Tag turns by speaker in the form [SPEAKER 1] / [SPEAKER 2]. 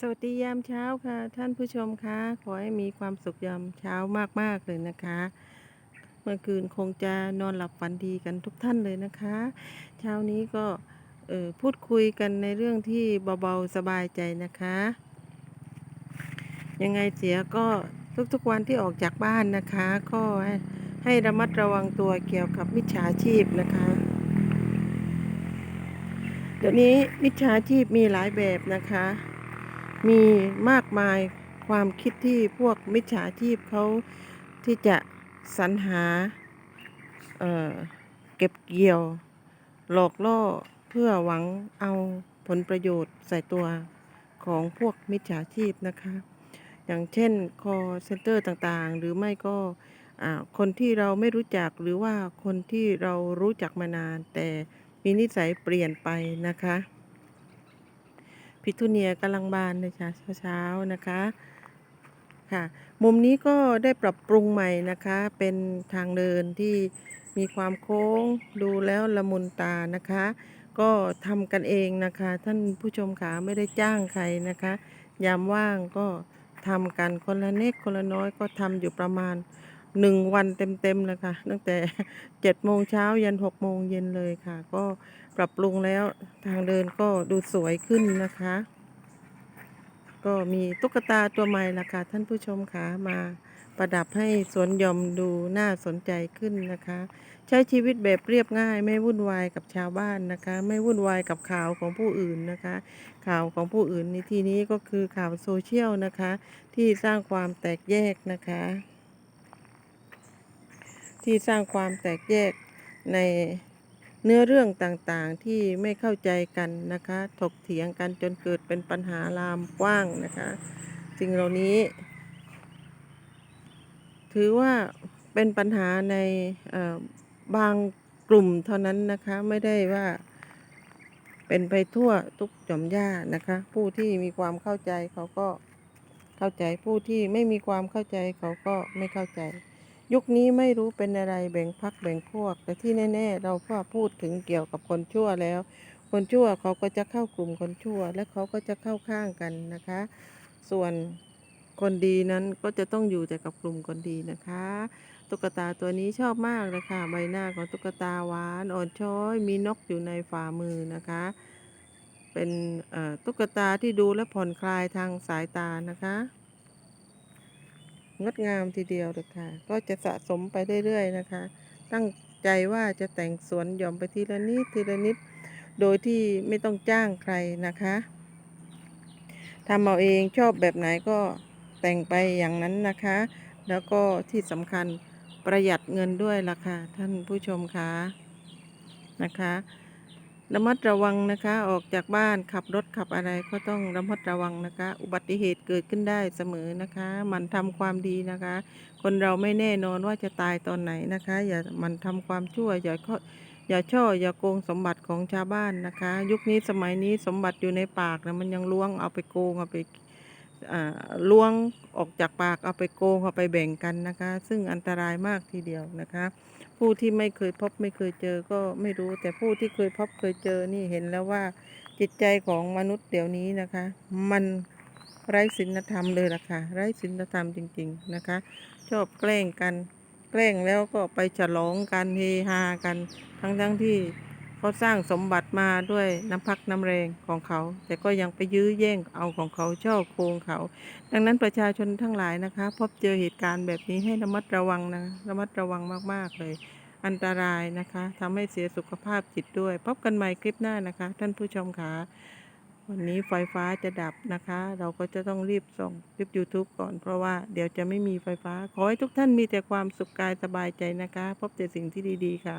[SPEAKER 1] สวัสดียามเช้าค่ะ ท่านผู้ชมคะขอให้มีความสุขยามเช้ามากๆเลยนะคะ เมื่อคืนคงจะนอนหลับฝันดีกันทุกท่านเลยนะคะ เช้านี้ก็พูดคุยกันในเรื่องที่เบาๆสบายใจนะคะ ยังไงเสียก็ทุกๆวันที่ออกจากบ้านนะคะ ก็ให้ให้ระมัดระวังตัวเกี่ยวกับมิจฉาชีพนะคะเดี๋ยวนี้มิจฉาชีพมีหลายแบบนะคะ มีมากมายความคิดที่พวกมิจฉาชีพเขาที่จะสรรหาเเก็บเกี่ยว หลอกล่อเพื่อหวังเอาผลประโยชน์ใส่ตัวของพวกมิจฉาชีพนะคะ อย่างเช่น call center ต่างๆ หรือไม่ก็คนที่เราไม่รู้จักหรือว่าคนที่เรารู้จักมานาน แต่มีนิสัยเปลี่ยนไปนะคะ พิทูเนียกำลังบานในเช้าเช้าๆนะคะค่ะ มุมนี้ก็ได้ปรับปรุงใหม่นะคะ เป็นทางเดินที่มีความโค้งดูแล้วละมุนตานะคะ ก็ทำกันเองนะคะ ท่านผู้ชมขาไม่ได้จ้างใครนะคะ ยามว่างก็ทำกันคนละเน็กคนละน้อยก็ทำอยู่ประมาณ หนึ่งวันเต็มๆเลยค่ะ ตั้งแต่เจ็ดโมงเช้ายันหกโมงเย็นเลยค่ะ ก็ปรับปรุงแล้วทางเดินก็ดูสวยขึ้นนะคะ ก็มีตุ๊กตาตัวใหม่ละค่ะท่านผู้ชมค่ะมาประดับให้สวนยอมดูน่าสนใจขึ้นนะคะ ใช้ชีวิตแบบเรียบง่าย ไม่วุ่นวายกับชาวบ้านนะคะ ไม่วุ่นวายกับข่าวของผู้อื่นนะคะ ข่าวของผู้อื่นในที่นี้ก็คือข่าวโซเชียลนะคะ ที่สร้างความแตกแยกนะคะ ที่สร้างความแตกแยกในเนื้อเรื่องต่างๆที่ไม่เข้าใจกันนะคะ ถกเถียงกันจนเกิดเป็นปัญหาลามกว้างนะคะสิ่งเหล่านี้ ถือว่าเป็นปัญหาในบางกลุ่มเท่านั้นนะคะไม่ได้ว่าเป็นไปทั่วทุกหย่อมย่านะคะ ผู้ที่มีความเข้าใจเขาก็เข้าใจผู้ที่ไม่มีความเข้าใจเขาก็ไม่เข้าใจ ยุคนี้ไม่รู้เป็นอะไรแบ่งพักแบ่งพวก แต่ที่แน่ ๆ เราพ่อพูดถึงเกี่ยวกับคนชั่วแล้ว คนชั่วเขาก็จะเข้ากลุ่มคนชั่ว และเขาก็จะเข้าข้างกันนะคะ ส่วนคนดีนั้นก็จะต้องอยู่แต่กับกลุ่มคนดีนะคะ ตุ๊กตาตัวนี้ชอบมากเลยค่ะใบหน้าของตุ๊กตาหวานอ่อนช้อย มีนกอยู่ในฝ่ามือนะคะ เป็นตุ๊กตาที่ดูและผ่อนคลายทางสายตานะคะ งดงามทีเดียวเลยค่ะ ก็จะสะสมไปเรื่อยๆนะคะ ตั้งใจว่าจะแต่งสวนหย่อมไปทีละนิดทีละนิด โดยที่ไม่ต้องจ้างใครนะคะทำเอาเองชอบแบบไหนก็แต่งไปอย่างนั้นนะคะ แล้วก็ที่สำคัญประหยัดเงินด้วยล่ะค่ะท่านผู้ชมคะนะคะ ระมัดระวังนะคะ ออกจากบ้านขับรถขับอะไรก็ต้องระมัดระวังนะคะ อุบัติเหตุเกิดขึ้นได้เสมอนะคะ มันทำความดีนะคะ คนเราไม่แน่นอนว่าจะตายตอนไหนนะคะ อย่ามันทำความชั่วอย่าข้ออย่าช่ออย่าโกงสมบัติของชาวบ้านนะคะ ยุคนี้สมัยนี้สมบัติอยู่ในปากนะมันยังล้วงเอาไปโกงเอาไป ล้วงออกจากปากเอาไปโกงเอาไปแบ่งกันนะคะ ซึ่งอันตรายมากทีเดียวนะคะ ผู้ที่ไม่เคยพบไม่เคยเจอก็ไม่รู้ แต่ผู้ที่เคยพบเคยเจอนี่เห็นแล้วว่าจิตใจของมนุษย์เดี๋ยวนี้นะคะ มันไร้ศีลธรรมเลยล่ะค่ะไร้ศีลธรรมจริง ๆนะคะ ชอบแกล้งกัน แกล้งแล้วก็ไปฉลองกันเฮฮากันทั้งๆที่ เขาสร้างสมบัติมาด้วยน้ำพักน้ำแรงของเขา แต่ก็ยังไปยื้อแย่งเอาของเขาช่อโกงเขา ดังนั้นประชาชนทั้งหลายนะคะ พบเจอเหตุการณ์แบบนี้ให้ระมัดระวังนะระมัดระวังมากๆเลย อันตรายนะคะทำให้เสียสุขภาพจิตด้วย พบกันใหม่คลิปหน้านะคะ ท่านผู้ชมคะวันนี้ไฟฟ้าจะดับนะคะ เราก็จะต้องรีบส่งคลิป YouTube ก่อนเพราะว่าเดี๋ยวจะไม่มีไฟฟ้า ขอให้ทุกท่านมีแต่ความสุขกายสบายใจนะคะ พบแต่สิ่งที่ดี ๆ ค่ะ